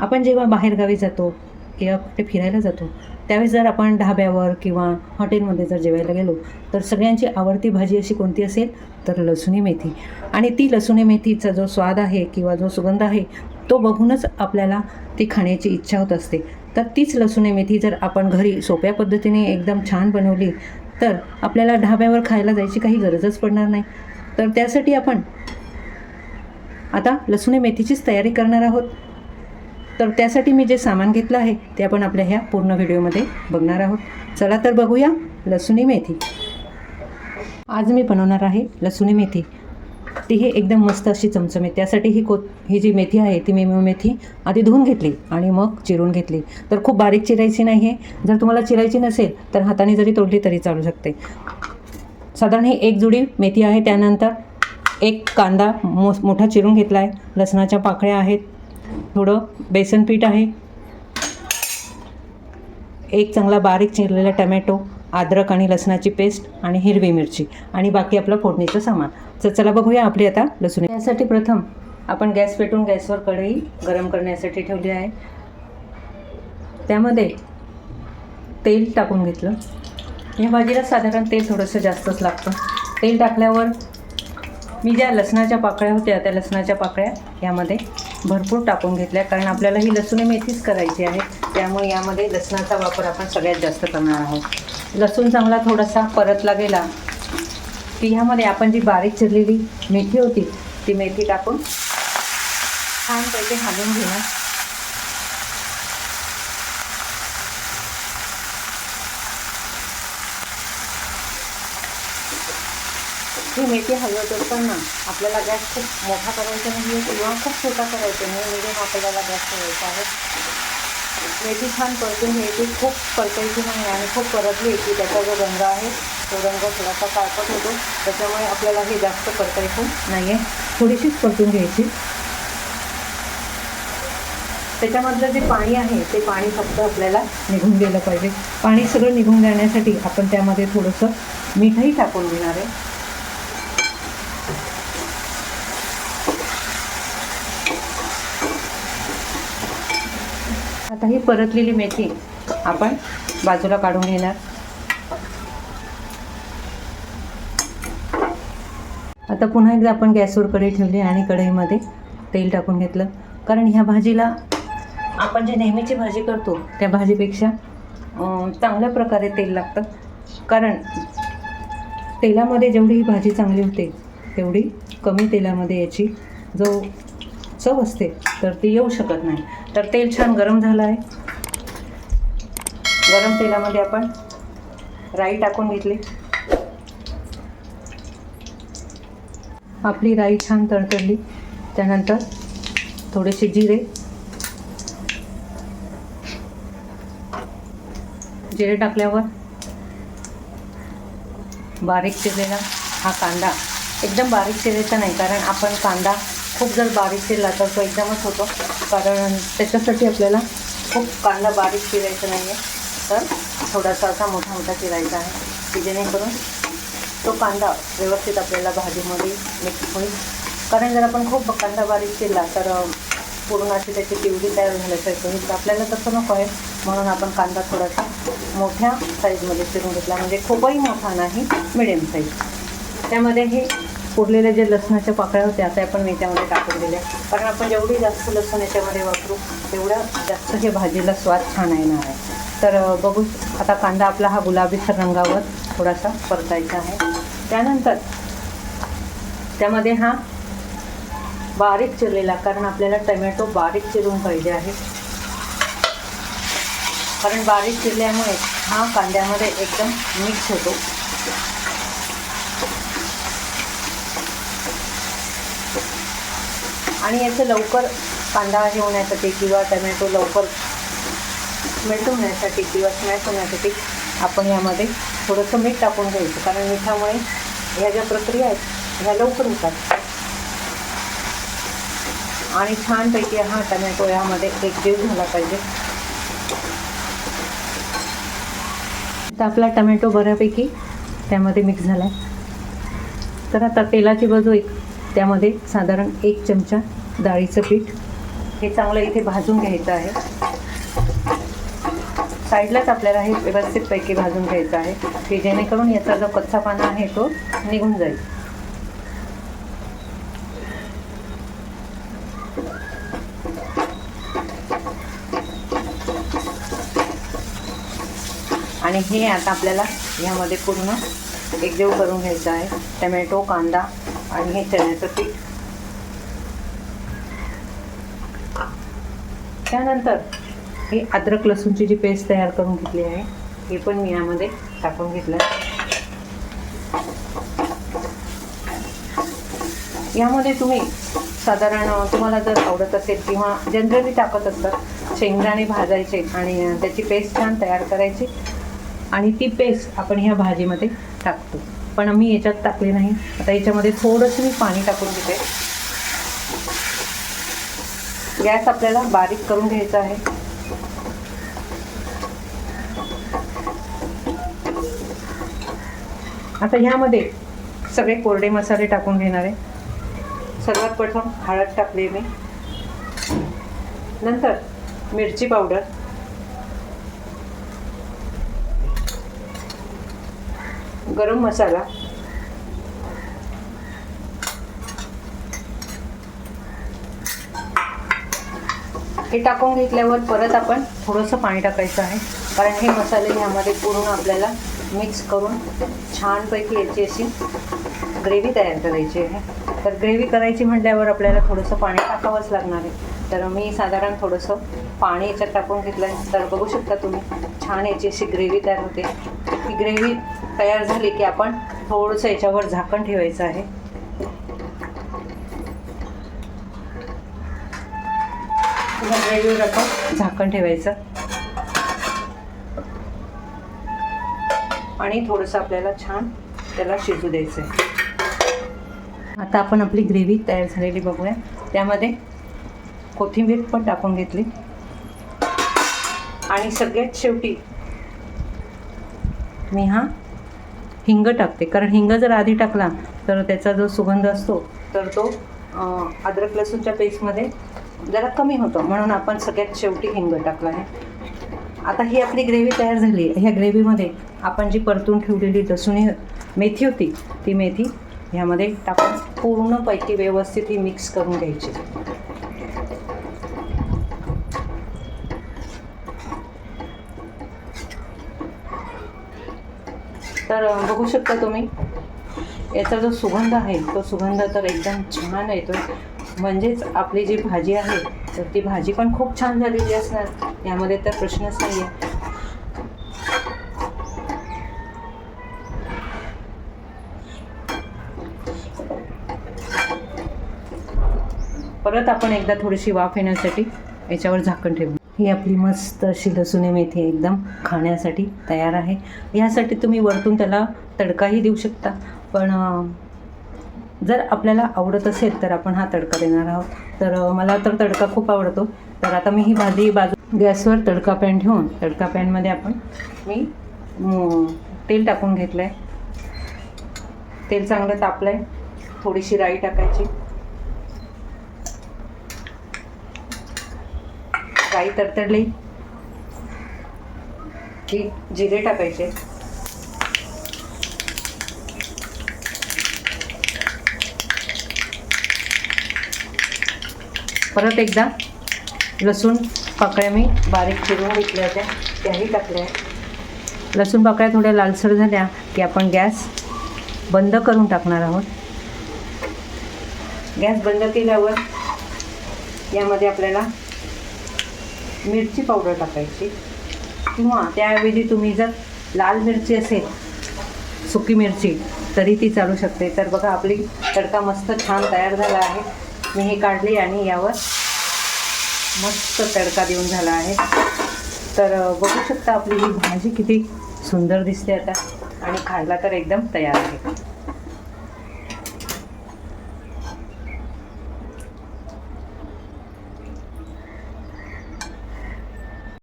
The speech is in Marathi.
आपण जेव्हा बाहेरगावी जातो किंवा कुठे फिरायला जातो त्यावेळेस जर आपण ढाब्यावर किंवा हॉटेलमध्ये जर जेवायला गेलो तर सगळ्यांची आवडती भाजी अशी कोणती असेल? तर लसुणी मेथी. आणि ती लसुणी मेथीचा जो स्वाद आहे किंवा जो सुगंध आहे तो बघूनच आपल्याला ती खाण्याची इच्छा होत असते. तर तीच लसुणी मेथी जर आपण घरी सोप्या पद्धतीने एकदम छान बनवली तर आपल्याला ढाब्यावर खायला जायची काही गरजच पडणार नाही. तर त्यासाठी आपण आता लसुणी मेथीचीच तयारी करणार आहोत. तर त्यासाठी मी जे सामान घेतलं आहे ते आपण आपल्या ह्या पूर्ण व्हिडिओमध्ये बघणार आहोत. चला तर बघूया लसुणी मेथी. आज मी बनवणार आहे लसुणी मेथी. ती ही एकदम मस्त अशी चमचमीत त्यासाठी ही को ही जी मेथी आहे ती मी मेथी आधी धुवून घेतली आणि मग चिरून घेतली. तर खूप बारीक चिरायची नाही आहे. जर तुम्हाला चिरायची नसेल तर हाताने जरी तोडली तरी चालू शकते. साधारण ही एक जुडी मेथी आहे. त्यानंतर एक कांदा मो मोठा चिरून घेतला आहे लसणाच्या पाकळ्या आहेत. थोडं बेसन पीठ आहे. एक चांगला बारीक चिरलेला टमॅटो अद्रक आणि लसणाची पेस्ट आणि हिरवी मिरची आणि बाकी आपलं फोडणीचं सामान. तर चला बघूया आपली आता लसूण. यासाठी प्रथम आपण गॅस पेटून गॅसवर कढई गरम करण्यासाठी ठेवली आहे. त्यामध्ये तेल टाकून घेतलं. या भाजीला साधारण तेल थोडंसं जास्तच लागतं. तेल टाकल्यावर मी ज्या लसणाच्या पाकळ्या होत्या त्या लसणाच्या पाकळ्या यामध्ये भरपूर टाकून घेतल्या कारण आपल्याला ही लसूण मेथीच करायची आहे. त्यामुळे यामध्ये लसणाचा वापर आपण सगळ्यात जास्त करणार आहोत. लसूण चांगला थोडासा परतला गेला की ह्यामध्ये आपण जी बारीक चिरलेली मेथी होती ती मेथी टाकून छानपैकी हालून घेणार. मेथी हलवत असताना आपल्याला गॅस खूप मोठा करायचा नाही आहे किंवा खूप छोटा करायचा नाही म्हणजे मीडियम आपल्याला गॅस ठेवायचा आहे. मेथी छान परतून घ्यायची खूप परतायची नाही आणि खूप परतली की त्याचा जो रंग आहे तो रंग थोडासा काळपट होतो. त्याच्यामुळे आपल्याला हे जास्त परतायचं नाही आहे थोडीशीच परतून घ्यायची. त्याच्यामधलं जे पाणी आहे ते पाणी फक्त आपल्याला निघून गेलं पाहिजे. पाणी सगळं निघून जाण्यासाठी आपण त्यामध्ये थोडंसं मीठही टाकून घेणार आहे. आता ही परतलेली मेथी आपण बाजूला काढून घेणार. आता पुन्हा एकदा आपण गॅसवर कढई ठेवली आणि कढईमध्ये तेल टाकून घेतलं. कारण ह्या भाजीला आपण जे नेहमीची भाजी करतो त्या भाजीपेक्षा चांगल्या प्रकारे तेल लागतं. कारण तेलामध्ये जेवढी ही भाजी चांगली होते तेवढी कमी तेलामध्ये याची जो चव असते तर ती येऊ शकत नाही. तर तेल छान गरम झालं आहे. गरम तेलामध्ये आपण राई टाकून घेतली. आपली राई छान तडतडली. त्यानंतर थोडेसे जिरे. जिरे टाकल्यावर बारीक चिरलेला हा कांदा. एकदम बारीक चिरायचा नाही कारण आपण कांदा खूप जर बारीक चिरला तर तो एकदमच होतो. कारण त्याच्यासाठी आपल्याला खूप कांदा बारीक चिरायचा नाही आहे तर थोडासा असा मोठा मोठा चिरायचा आहे की जेणेकरून तो कांदा व्यवस्थित आपल्याला भाजीमध्ये मिक्स होईल. कारण जर आपण खूप कांदा बारीक चिरला तर पूर्ण अशी त्याची पिवळी तयार झाल्यासारखी होईल तर आपल्याला तसं नको आहे. म्हणून आपण कांदा थोडासा मोठ्या साईजमध्ये चिरून घेतला. म्हणजे खूपही मोठा नाही मिडियम साईज त्यामध्ये हे फोडलेल्या जे लसणाच्या पाकळ्या होत्या त्या आपण याच्यामध्ये टाकून दिल्या. कारण आपण जेवढी जास्त लसूण याच्यामध्ये वापरू तेवढं जास्त हे भाजीला स्वाद छान येणार आहे. तर बघू आता कांदा आपला हा गुलाबीसर रंगावर थोडासा परतायचा आहे. त्यानंतर त्यामध्ये हा बारीक चिरलेला कारण आपल्याला टमॅटो बारीक चिरून पाहिजे आहे. कारण बारीक चिरल्यामुळे हा कांद्यामध्ये एकदम मिक्स होतो. आणि याचं लवकर कांदा हे होण्यासाठी किंवा टमॅटो लवकर मेल्ट होण्यासाठी किंवा स्मॅश होण्यासाठी आपण यामध्ये थोडंसं मीठ टाकून घ्यायचं. कारण मिठामुळे ह्या ज्या प्रक्रिया आहेत ह्या लवकर होतात. आणि छानपैकी हा टमॅटो यामध्ये एकजीव झाला पाहिजे. तर आपला टमॅटो बऱ्यापैकी त्यामध्ये मिक्स झाला आहे तर आता तेलाची बाजू एक त्यामध्ये साधारण एक चमचा डाळीचं पीठ. हे चांगलं इथे भाजून घ्यायचं आहे. साईडलाच आपल्याला हे व्यवस्थितपैकी भाजून घ्यायचं आहे. की जेणेकरून याचा जो कच्चा पाना आहे तो निघून जाईल. आणि हे आता आपल्याला ह्यामध्ये पूर्ण एकजीव करून घ्यायचं आहे. टमॅटो कांदा आणि हे चण्याचं पीठ. त्यानंतर ही अद्रक लसूणची जी पेस्ट तयार करून घेतली आहे हे पण मी यामध्ये टाकून घेतलं. यामध्ये तुम्ही साधारण तुम्हाला जर आवडत असेल किंवा जनरली टाकत असतात शेंगदाणे भाजायचे आणि त्याची पेस्ट छान तयार करायची आणि ती पेस्ट आपण ह्या भाजीमध्ये टाकतो. पण मी याच्यात टाकली नाही. आता याच्यामध्ये थोडंसं मी पाणी टाकून घेते. गॅस आपल्याला बारीक करून घ्यायचा आहे. आता ह्यामध्ये सगळे कोरडे मसाले टाकून घेणार आहे. सर्वात प्रथम हळद टाकली मी. नंतर मिरची पावडर. गरम मसाला. हे टाकून घेतल्यावर परत आपण थोडंसं पाणी टाकायचं आहे. कारण हे मसाले ह्यामध्ये पूर्ण आपल्याला मिक्स करून छानपैकी याची अशी ग्रेव्ही तयार करायची आहे. तर ग्रेव्ही करायची म्हटल्यावर आपल्याला थोडंसं पाणी टाकावंच लागणार आहे. तर मी साधारण थोडंसं पाणी याच्यात टाकून घेतलं तर बघू शकता तुम्ही छान याची अशी ग्रेव्ही तयार होते. ही ग्रेव्ही तयार झाली की आपण थोडंसं याच्यावर झाकण ठेवायचं आहे. आपण झाकण ठेवायचं. आणि थोडंसं आपल्याला छान त्याला शिजू द्यायचं आहे आता आपण आपली ग्रेव्ही तयार झालेली बघूया. त्यामध्ये कोथिंबीर पण टाकून घेतली. आणि सगळ्यात शेवटी मी हा हिंग टाकते. कारण हिंग जर आधी टाकला तर त्याचा जो सुगंध असतो तर तो अद्रक लसूणच्या पेस्टमध्ये जरा कमी होतं म्हणून आपण सगळ्यात शेवटी हिंग टाकला आहे. आता ही आपली ग्रेव्ही तयार झाली. ह्या ग्रेव्हीमध्ये आपण जी परतून ठेवलेली लसुणी मेथी होती ती मेथी ह्यामध्ये टाकून पूर्णपैकी व्यवस्थित ही मिक्स करून घ्यायची. तर बघू शकता तुम्ही याचा जो सुगंध आहे तो सुगंध तर एकदम छान येतो म्हणजेच आपली जी भाजी आहे तर ती भाजी पण खूप छान झालेली असणार. यामध्ये तर प्रश्नच नाही आहे परत आपण एकदा थोडीशी वाफ येण्यासाठी याच्यावर झाकण ठेवू. ही आपली मस्त अशी लसुणी मेथी एकदम खाण्यासाठी तयार आहे. यासाठी तुम्ही वरतून त्याला तडकाही देऊ शकता. पण जर आपल्याला आवडत असेल तर आपण हा तडका देणार आहोत. तर मला तर तडका खूप आवडतो. तर आता मी ही भाजी बाजू गॅसवर तडका पॅन ठेवून तडका पॅनमध्ये आपण मी तेल टाकून घेतलं आहे तेल चांगलं तापलं आहे थोडीशी राई टाकायची. राई तडतडली. की जिरे टाकायचे. परत एकदा लसूण पाकळ्या मी बारीक चिरून घेतल्या होत्या. त्याही टाकल्या लसूण पाकळ्या थोड्या लालसर झाल्या की आपण गॅस बंद करून टाकणार आहोत. गॅस बंद केल्यावर यामध्ये आपल्याला मिरची पावडर टाकायची किंवा त्याऐवजी तुम्ही जर लाल मिरची असेल सुकी मिरची तरी ती चालू शकते. तर बघा आपली तडका मस्त छान तयार झाला आहे. मी हे काढली आणि यावर मस्त तडका देऊन झाला आहे. तर बघू शकता आपली ही भाजी किती सुंदर दिसते आता. आणि खायला तर एकदम तयार आहे.